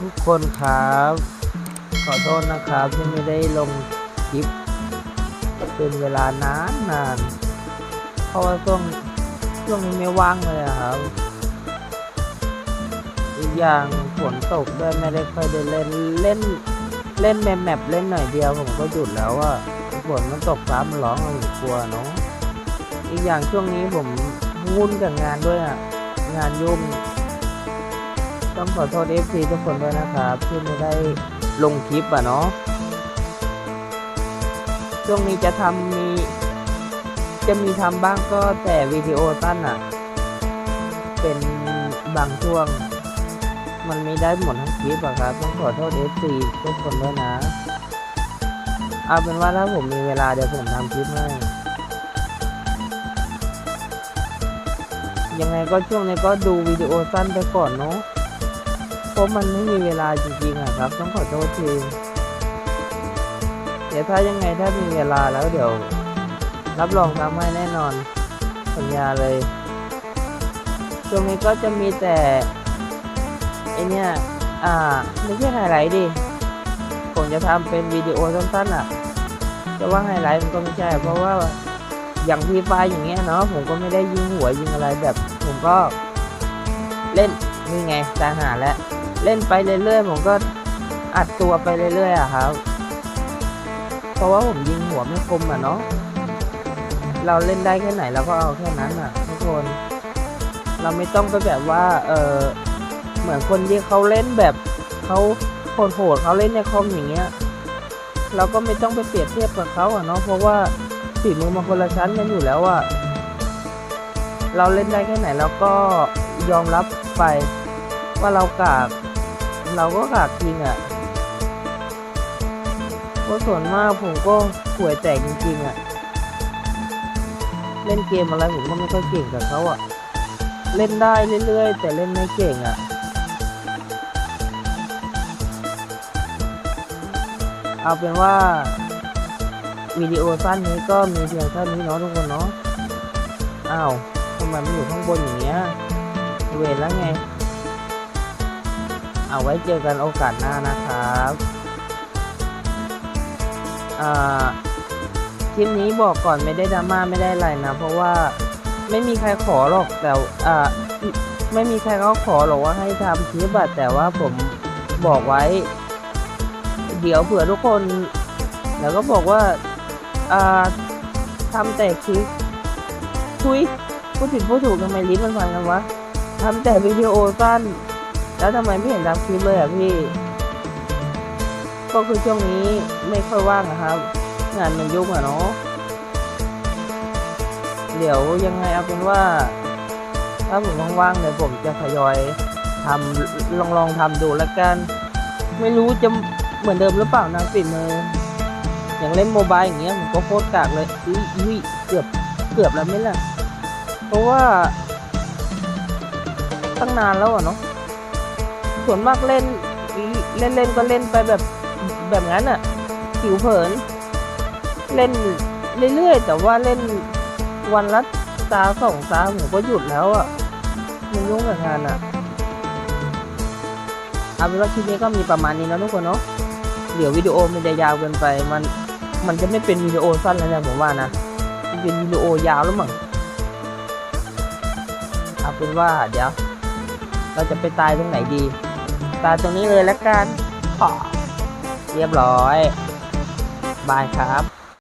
ทุกคนครับ ขอโทษนะครับที่ไม่ได้ลงคลิป เป็นเวลานานนานเพราะว่าช่วงช่วงนี้ไม่ว่างเลยอะครับอีกอย่างฝนตกด้วยไม่ได้ค่อยได้เล่นเล่นเล่นแมปแมปเล่นหน่อยเดียวผมก็หยุดแล้วอะฝนมันตกฟ้ามันร้องเราอยู่กลัวเนาะอีกอย่างช่วงนี้ผมวุ่นกับงานด้วยอะงานยุ่ง ต้องขอโทษ FC ทุกคนด้วยนะครับที่ไม่ได้ลงคลิปอะเนาะช่วงนี้จะทำมีจะมีทำบ้างก็แต่วิดีโอสั้นอะ เป็นบางช่วง มันไม่ได้หมดทั้งคลิปอะครับ ต้องขอโทษ FC ทุกคนด้วยนะ เอาเป็นว่าถ้าผมมีเวลาเดี๋ยวผมทำคลิปให้ยังไงก็ช่วงนี้ก็ดูวิดีโอสั้นไปก่อนเนาะ ราะมันไม่มีเวลาจริงๆอะครับ ต้องขอโทษทีเดี๋ยวถ้ายังไงถ้ามีเวลาแล้วเดี๋ยว รับรองทำให้แน่นอนสัญญาเลยช่วงนี้ก็จะมีแต่ไอเนี้ยอ่าไม่ใช่ไฮไลท์ดิผมจะทำเป็นวิดีโอสั้นๆอะจะว่าไฮไลท์มันก็ไม่ใช่ เพราะว่าอย่างพีไฟอย่างเงี้ยเนาะผมก็ไม่ได้ยิงหัวยิงอะไรแบบ ผมก็เล่นนี่ไงตาหาแล้ว เล่นไปเรื่อยๆผมก็อัดตัวไปเรื่อยๆอะครับ เพราะว่าผมยิงหัวไม่คมอะเนาะ เราเล่นได้แค่ไหนเราก็เอาแค่นั้นอะทุกคน เราไม่ต้องไปแบบว่า เออเหมือนคนที่เขาเล่นแบบเขาโหดๆเขาเล่นในคอมอย่างเงี้ย เราก็ไม่ต้องไปเปรียบเทียบกับเขาอะเนาะ เพราะว่าฝีมือมันคนละชั้นกันอยู่แล้วอะ เราเล่นได้แค่ไหนเราก็ยอมรับไปว่าเรากาก เราก็กากจริงอะ่ะเพราะส่วนมากผมก็ป่วยแตกจริงๆอะ่ะ เล่นเกมอะไรผมก็ไม่ค่อยเก่งกับเขาอะ่ะ เล่นได้เรื่อยๆ แต่เล่นไม่เก่งอะ่ะเอาเป็นว่าวิดีโอสั้นนี้ก็มีเพียงเท่านี้เนาะทุกคนเนาะ อ้าวทำไมมันอยู่ข้างบนอย่างเงี้ยเวรแล้วไง เอาไว้เจอกันโอกาสหน้านะครับคลิปนี้บอกก่อนไม่ได้ดราม่าไม่ได้อะไรนะ เพราะว่าไม่มีใครขอหรอกแต่ไม่มีใครเขาขอหรอกว่าให้ทำคลิปอะแต่ว่าผมบอกไว้ เดี๋ยวเผื่อทุกคน แล้วก็บอกว่าทำแต่คลิปทุยพูดผิดพูดถูกทำไมลิ้นมันพันกันวะทำแต่วิดีโอสั้น แล้วทำไมไม่เห็นทำคลิปเลยอะพี่ ก็คือช่วงนี้ไม่ค่อยว่างนะครับ งานมันยุ่งอะเนาะ เดี๋ยวยังไงเอาเป็นว่า ถ้าผมว่างๆเดี๋ยผมจะทยอยทำลองลองทำดูแล้วกัน ไม่รู้จะเหมือนเดิมหรือเปล่านะฝีมืออย่างเล่นโมบายอย่างเงี้ยผมก็โคตรกากเลยอุ้ยอุ้ยเกือบเกือบแล้วไหมล่ะ เพราะว่า ตั้งนานแล้วอะเนาะ ส่วนมากเล่น เล่นเล่นก็เล่นไปแบบแบบนั้นอะผิวเผิน เล่นเรื่อยๆแต่ว่าเล่นวันละตาสองตาผมก็หยุดแล้วอะมันยุ่งกับงานอะเอาเป็นว่าคลิปนี้ก็มีประมาณนี้นะทุกคนเนาะเดี๋ยววิดีโอมันจะยาวเกินไปมันมันจะไม่เป็นวิดีโอสั้นแล้วนะผมว่านะเป็นวิดีโอยาวแล้วมั้งเอาเป็นว่าเดี๋ยว เราจะไปตายตรงไหนดี ตาตรงนี้เลยแล้วกันขอเรียบร้อย บายครับ